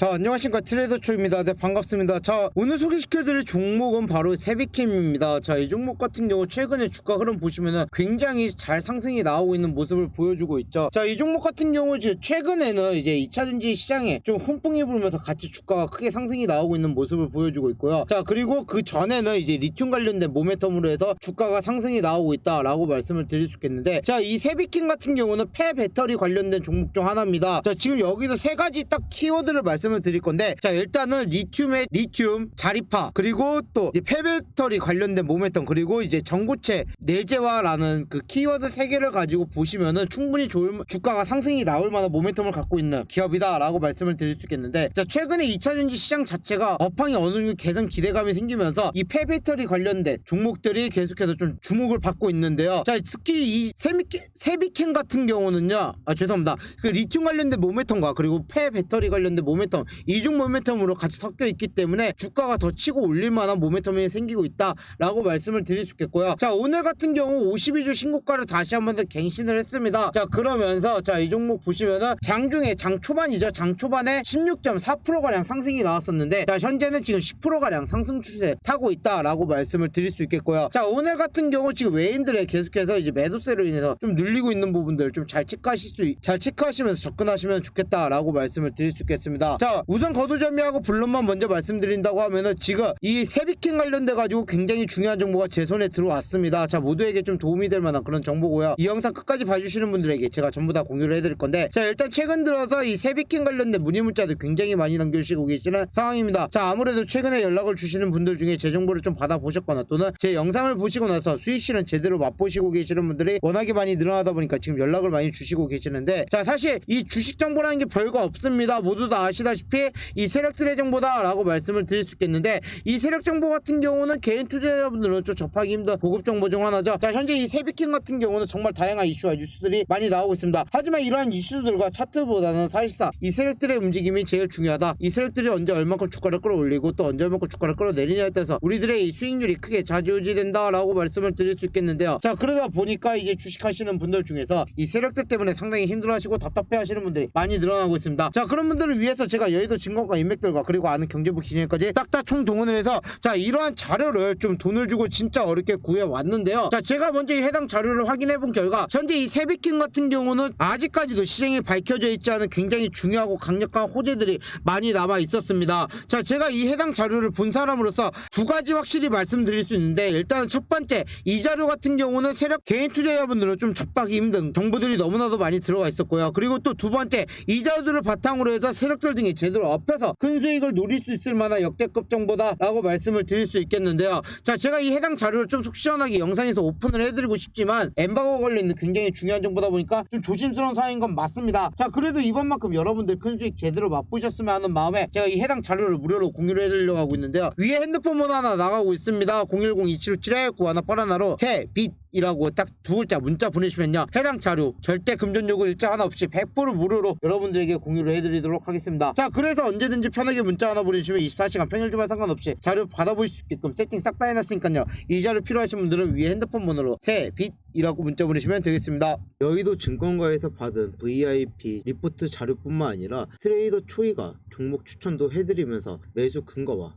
자 안녕하십니까. 트레이더 초입니다. 네 반갑습니다. 자 오늘 소개시켜드릴 종목은 바로 세비캠입니다. 자 이 종목 같은 경우 최근에 주가 흐름 보시면은 굉장히 잘 상승이 나오고 있는 모습을 보여주고 있죠. 자 이 종목 같은 경우 최근에는 이제 2차전지 시장에 좀 훈풍이 불면서 같이 주가가 크게 상승이 나오고 있는 모습을 보여주고 있고요. 자 그리고 그 전에는 이제 리튬 관련된 모멘텀으로 해서 주가가 상승이 나오고 있다 라고 말씀을 드릴 수 있겠는데 자 이 세비캠 같은 경우는 폐 배터리 관련된 종목 중 하나입니다. 자 지금 여기서 세 가지 딱 키워드를 말씀 을 드릴 건데 자 일단은 리튬의 리튬 자리파 그리고 또 폐배터리 관련된 모멘텀 그리고 이제 전구체 내재화라는 그 키워드 세 개를 가지고 보시면은 충분히 좋을 주가가 상승이 나올 만한 모멘텀을 갖고 있는 기업이다라고 말씀을 드릴 수 있겠는데 자 최근에 2차전지 시장 자체가 업황이 어느 정도 개선 기대감이 생기면서 이 폐배터리 관련된 종목들이 계속해서 좀 주목을 받고 있는데요. 자 특히 이 세미캔 세비캔 같은 경우는요 아 죄송합니다. 그 리튬 관련된 모멘텀과 그리고 폐배터리 관련된 모멘텀 이중 모멘텀으로 같이 섞여 있기 때문에 주가가 더 치고 올릴 만한 모멘텀이 생기고 있다라고 말씀을 드릴 수 있겠고요. 자 오늘 같은 경우 52주 신고가를 다시 한번 더 갱신을 했습니다. 자 그러면서 자 이 종목 보시면은 장중에 장 초반이죠. 장 초반에 16.4% 가량 상승이 나왔었는데 자 현재는 지금 10% 가량 상승 추세 타고 있다라고 말씀을 드릴 수 있겠고요. 자 오늘 같은 경우 지금 외인들의 계속해서 이제 매도세로 인해서 좀 눌리고 있는 부분들 좀 잘 체크하실 수 잘 체크하시면서 접근하시면 좋겠다라고 말씀을 드릴 수 있겠습니다. 자 우선 거두절미하고 블론만 먼저 말씀드린다고 하면은 지금 이 세비킹 관련돼 가지고 굉장히 중요한 정보가 제 손에 들어왔습니다. 자 모두에게 좀 도움이 될 만한 그런 정보고요. 이 영상 끝까지 봐주시는 분들에게 제가 전부 다 공유를 해드릴 건데 자 일단 최근 들어서 이 세비킹 관련된 문의 문자들 굉장히 많이 남겨주시고 계시는 상황입니다. 자 아무래도 최근에 연락을 주시는 분들 중에 제 정보를 좀 받아보셨거나 또는 제 영상을 보시고 나서 수익 실은 제대로 맛보시고 계시는 분들이 워낙에 많이 늘어나다 보니까 지금 연락을 많이 주시고 계시는데 자 사실 이 주식 정보라는 게 별거 없습니다. 모두 다 아시다 시피 이 세력들의 정보다라고 말씀을 드릴 수 있겠는데 이 세력 정보 같은 경우는 개인 투자자분들은 좀 접하기 힘든 고급 정보 중 하나죠. 자 현재 이 세비킹 같은 경우는 정말 다양한 이슈와 뉴스들이 많이 나오고 있습니다. 하지만 이러한 이슈들과 차트보다는 사실상 이 세력들의 움직임이 제일 중요하다. 이 세력들이 언제 얼만큼 주가를 끌어올리고 또 언제 얼만큼 주가를 끌어내리냐에 따라서 우리들의 이 수익률이 크게 좌지우지된다라고 말씀을 드릴 수 있겠는데요. 자 그러다 보니까 이제 주식하시는 분들 중에서 이 세력들 때문에 상당히 힘들어하시고 답답해하시는 분들이 많이 늘어나고 있습니다. 자 그런 분들을 위해서 제가 여의도 증권가 인맥들과 그리고 아는 경제부 기재까지 딱 다 총 동원을 해서 자 이러한 자료를 좀 돈을 주고 진짜 어렵게 구해 왔는데요. 자 제가 먼저 이 해당 자료를 확인해 본 결과 현재 이 세비킹 같은 경우는 아직까지도 시장에 밝혀져 있지 않은 굉장히 중요하고 강력한 호재들이 많이 남아 있었습니다. 자 제가 이 해당 자료를 본 사람으로서 두 가지 확실히 말씀드릴 수 있는데 일단 첫 번째 이 자료 같은 경우는 세력 개인 투자자분들은 좀 접하기 힘든 정보들이 너무나도 많이 들어가 있었고요. 그리고 또 두 번째 이 자료들을 바탕으로 해서 세력들 등이 제대로 업혀서 큰 수익을 노릴 수 있을 만한 역대급 정보다라고 말씀을 드릴 수 있겠는데요. 자 제가 이 해당 자료를 좀 속 시원하게 영상에서 오픈을 해드리고 싶지만 엠바고 걸려 있는 굉장히 중요한 정보다 보니까 좀 조심스러운 사항인 건 맞습니다. 자 그래도 이번만큼 여러분들 큰 수익 제대로 맛보셨으면 하는 마음에 제가 이 해당 자료를 무료로 공유를 해드리려고 하고 있는데요. 위에 핸드폰 번호 하나 나가고 있습니다. 010-2757-9181로 태빛 이라고 딱 두 글자 문자 보내시면요. 해당 자료 절대 금전 요구 일자 하나 없이 100% 무료로 여러분들에게 공유를 해드리도록 하겠습니다. 자 그래서 언제든지 편하게 문자 하나 보내주시면 24시간 평일 주말 상관없이 자료 받아보실 수 있게끔 세팅 싹 다 해놨으니까요. 이 자료 필요하신 분들은 위에 핸드폰 번호로 새빛이라고 문자 보내시면 되겠습니다. 여의도 증권가에서 받은 VIP 리포트 자료뿐만 아니라 트레이더 초이가 종목 추천도 해드리면서 매수 근거와